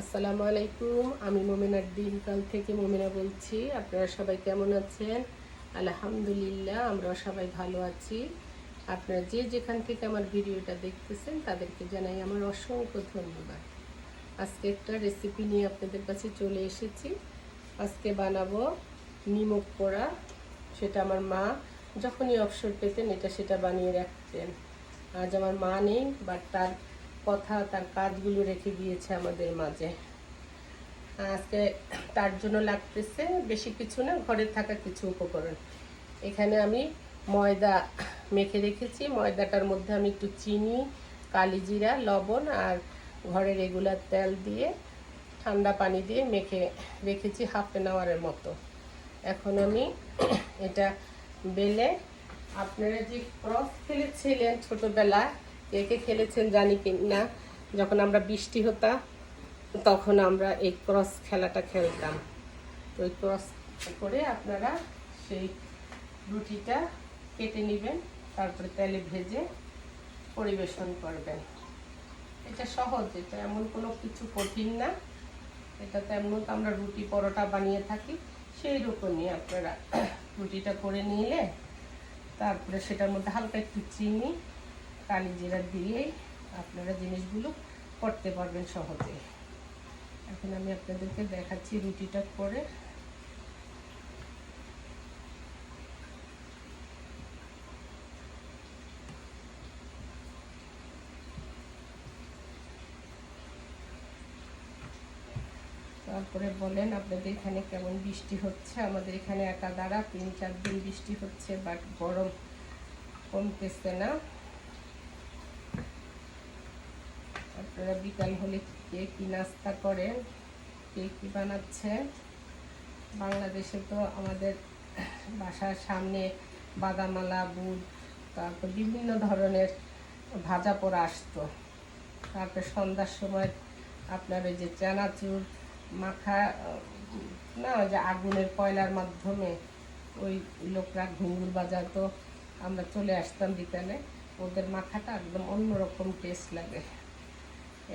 আসসালামু আলাইকুম, আমি মোমিনার দিনকাল থেকে মোমিনা বলছি। আপনারা সবাই কেমন আছেন? আলহামদুলিল্লাহ আমরা সবাই ভালো আছি। আপনারা যে যেখান থেকে আমার ভিডিওটা দেখতেছেন, তাদেরকে জানাই আমার অসংখ্য ধন্যবাদ। আজকে একটা রেসিপি নিয়ে আপনাদের কাছে চলে এসেছি। আজকে বানাবো নিমক পোড়া। সেটা আমার মা যখনই অবসর পেতেন, এটা সেটা বানিয়ে রাখতেন। আজ আমার মা নেই বাট তার কথা, তার কাজগুলো রেখে দিয়েছে আমাদের মাঝে। আজকে তার জন্য লাগতেছে বেশি কিছু না, ঘরে থাকা কিছু উপকরণ। এখানে আমি ময়দা মেখে রেখেছি। ময়দাটার মধ্যে আমি একটু চিনি কালিজিরা লবণ আর ঘরে রেগুলার তেল দিয়ে ঠান্ডা পানি দিয়ে মেখে রেখেছি হাফ অ্যান আওয়ারের মতো। এখন আমি এটা বেলে, আপনারা যে ক্রস খেলেছিলেন ছোটবেলায় কে কে খেলেছেন জানি না, যখন আমরা বৃষ্টি হতাম তখন আমরা এই ক্রস খেলাটা খেলতাম। তো ওই ক্রস করে আপনারা সেই রুটিটা কেটে নেবেন, তারপরে তেলে ভেজে পরিবেশন করবেন। এটা সহজ, এটা এমন কোনো কিছু কঠিন না। এটা তেমন তো আমরা রুটি পরোটা বানিয়ে থাকি, সেই রকমই আপনারা রুটিটা করে নিলে, তারপরে সেটার মধ্যে হালকা একটু চিনি কালি জিরা দিয়েই আপনারা জিনিসগুলো করতে পারবেন সহজে। এখন আমি আপনাদেরকে দেখাচ্ছি রুটিটা করে। তারপরে বলেন আপনাদের এখানে কেমন বৃষ্টি হচ্ছে। আমাদের এখানে একা দ্বারা তিন চার দিন বৃষ্টি হচ্ছে, বাট গরম কমতেছে না। আপনারা বিকাল হলে কে কি নাস্তা করেন কে কী বানাচ্ছে। বাংলাদেশে তো আমাদের বাসার সামনে বাদামালা বুট, তারপর বিভিন্ন ধরনের ভাজা পোড়া আসতো। তারপর সন্ধ্যার সময় আপনার ওই যে চানাচুর, মাখা, না, ওই যে আগুনের কয়লার মাধ্যমে ওই লোকরা ঘুঙ্গুর বাজাতো। আমরা চলে আসতাম বিকালে, ওদের মাখাটা একদম অন্যরকম টেস্ট লাগে।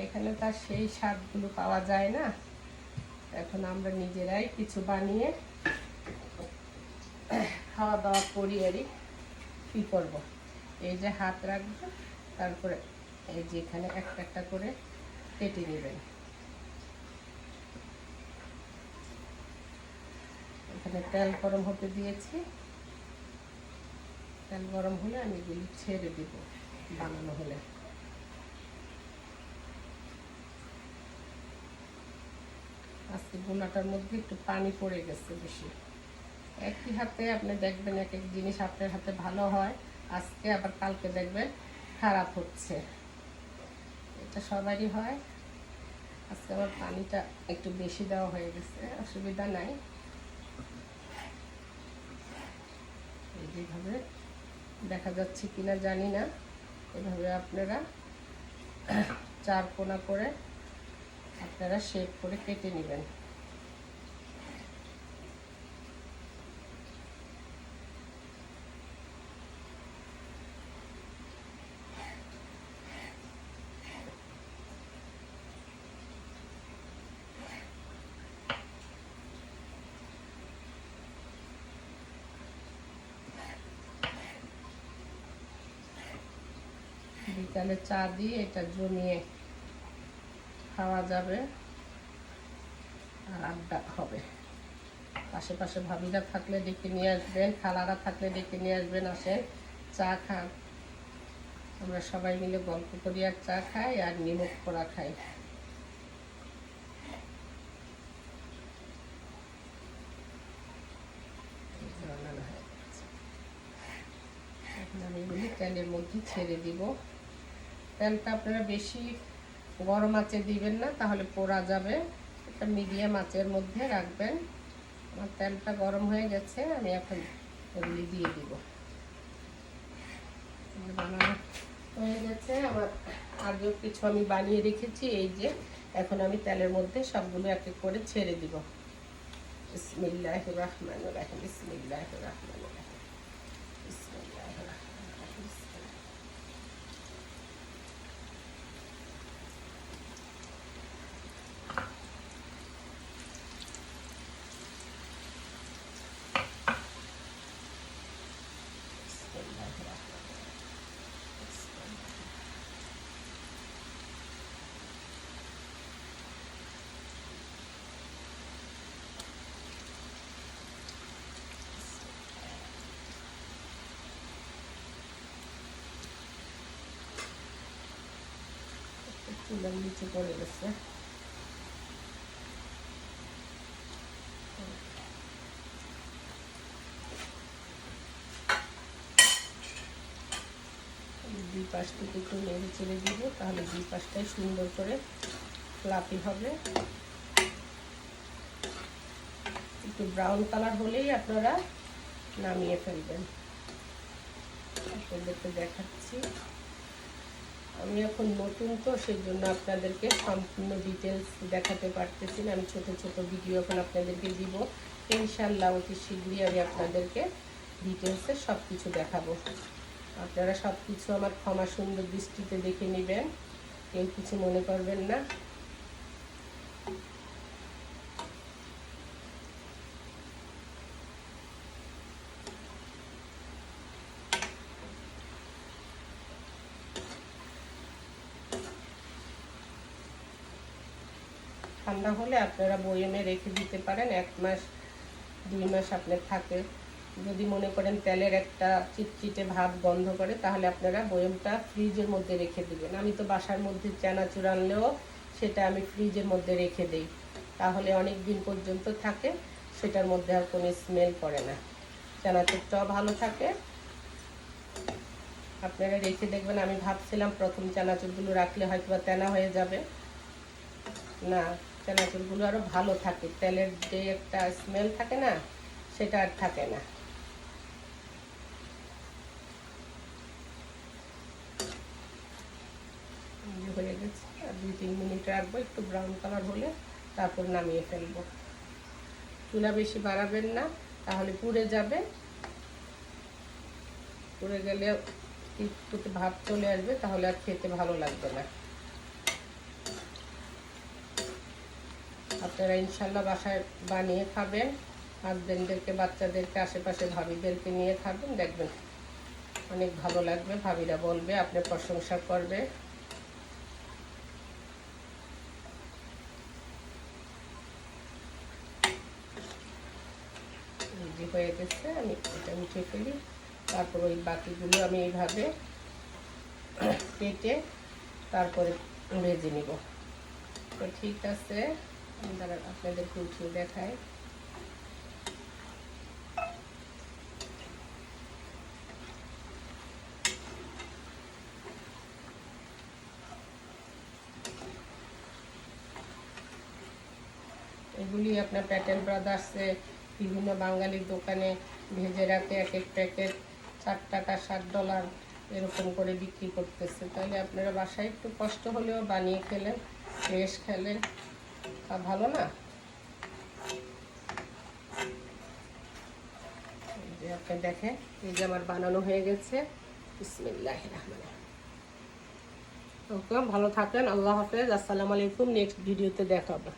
এখানে তার সেই স্বাদগুলো পাওয়া যায় না। এখন আমরা নিজেরাই কিছু বানিয়ে খাওয়া দাওয়া করি আরই কী করব? এই যে হাত রাখব, তারপরে এই যে এখানে একটা একটা করে কেটে নেবেন। এখানে তেল গরম হতে দিয়েছি। তেল গরম হলে আমি এগুলি ছেড়ে দিব বানানো হলে। আজকে বোনাটার মধ্যে একটু পানি পড়ে গেছে বেশি। একই হাতে আপনি দেখবেন এক এক জিনিস আপনার হাতে ভালো হয়, আজকে আবার কালকে দেখবেন খারাপ হচ্ছে। এটা সবারই হয়। আজকে আমার পানিটা একটু বেশি দেওয়া হয়ে গেছে, অসুবিধা নাই। যেভাবে দেখা যাচ্ছে কিনা জানি না। এভাবে আপনারা চার কোনা করে আপনারা শেপ করে কেটে নেবেন। বিকালে চা দিয়ে এটা জমিয়ে খাওয়া যাবে আর আড্ডা হবে। আশেপাশে ভাবিরা থাকলে ডেকে নিয়ে আসবেন, খালারা থাকলে ডেকে নিয়ে আসবেন, আসেন, চা খান। আমরা সবাই মিলে গল্প করি, আর চা খাই, আর নিমক করা খাই। আমি তেলের মধ্যে ছেড়ে দিব। তেলটা আপনারা বেশি গরম আঁচে দিবেন না, তাহলে পোড়া যাবে। একটা মিডিয়াম আঁচের মধ্যে রাখবেন। আমার তেলটা গরম হয়ে গেছে, আমি এখন এগুলি দিয়ে দিব। বানানো হয়ে গেছে। আমার আগেও কিছু আমি বানিয়ে রেখেছি, এই যে এখন আমি তেলের মধ্যে সবগুলো এক এক করে ছেড়ে দিব। বিসমিল্লাহ রহমান রাহিম বিসমিল্লাহ রহমান রাহিম বিসমিল্লাহ রহমান রাহিম বিসমিল্লাহ চুলার নিচে পড়ে গেছে। দুই পাশ একটু নেড়ে চেড়ে দিব, তাহলে দুই পাশটাই সুন্দর করে ফ্লাপি হবে। একটু ব্রাউন কালার হলেই আপনারা নামিয়ে ফেলবেন। আপনাদেরকে দেখাচ্ছি। আমি এখন নতুন তো সেই জন্য আপনাদেরকে সম্পূর্ণ ডিটেলস দেখাতে পারতেছি না। আমি ছোট ছোট ভিডিও এখন আপনাদেরকে দিব। ইনশাল্লাহ অতি শীঘ্রই আমি আপনাদেরকে ডিটেলসে সব কিছু দেখাবো। আপনারা সব কিছু আমার ক্ষমা সুন্দর দৃষ্টিতে দেখে নেবেন। কেউ কিছু মনে করবেন না। ঠান্ডা হলে আপনারা বয়েমে রেখে দিতে পারেন, এক মাস, দুই মাস আপনার থাকে। যদি মনে করেন তেলের একটা চিটচিটে ভাব গন্ধ করে, তাহলে আপনারা বয়মটা ফ্রিজের মধ্যে রেখে দিবেন। আমি তো বাসার মধ্যে চানাচুর আনলেও সেটা আমি ফ্রিজের মধ্যে রেখে দিই। তাহলে অনেক দিন পর্যন্ত থাকে, সেটার মধ্যে আর কোনো স্মেল করে না। চানাচুরটাও ভালো থাকে। আপনারা রেখে দেখবেন, আমি ভাবছিলাম প্রথম চানাচুরগুলো রাখলে হয়তো বা তেনা হয়ে যাবে। না চানাচুরগুলো আরও ভালো থাকে। তেলের যে একটা স্মেল থাকে না, সেটা আর থাকে না। হয়ে গেছে, আর দুই তিন মিনিট রাখব, একটু ব্রাউন কালার হলে তারপর নামিয়ে ফেলব। চুলা বেশি বাড়াবেন না, তাহলে পুড়ে যাবে। পুড়ে গেলে একটু ভাব চলে আসবে, তাহলে আর খেতে ভালো লাগবে না। আপনারা ইনশাল্লাহ বাসায় বানিয়ে খাবেন। হাজবেন্ডদেরকে, বাচ্চাদেরকে, আশেপাশে ভাবিদেরকে নিয়ে খাবেন, দেখবেন অনেক ভালো লাগবে। ভাবিরা বলবে আপনার প্রশংসা করবে। হয়ে গেছে, আমি এটা উঠে ফেলি। তারপর ওই বাকিগুলো আমি এইভাবে কেটে তারপরে ভেজে নিব। তো ঠিক আছে। দাঁড়া আপনাদেরকে উঠিয়ে এগুলি আপনার প্যাটেল ব্রাদার্সে বিভিন্ন বাঙালির দোকানে ভেজে রাখে, এক এক প্যাকেট চার টাকা ষাট ডলার এরকম করে বিক্রি করতেছে। তাহলে আপনারা বাসায় একটু কষ্ট হলেও বানিয়ে খেলেন, ফ্রেশ খেলেন। তা ভালো না? আপনি দেখেন, এই যে আমার বানানো হয়ে গেছে। রহমান ওকে, ভালো থাকেন, আল্লাহ হাফেজ, আসসালামু আলাইকুম, নেক্সট ভিডিওতে দেখাবো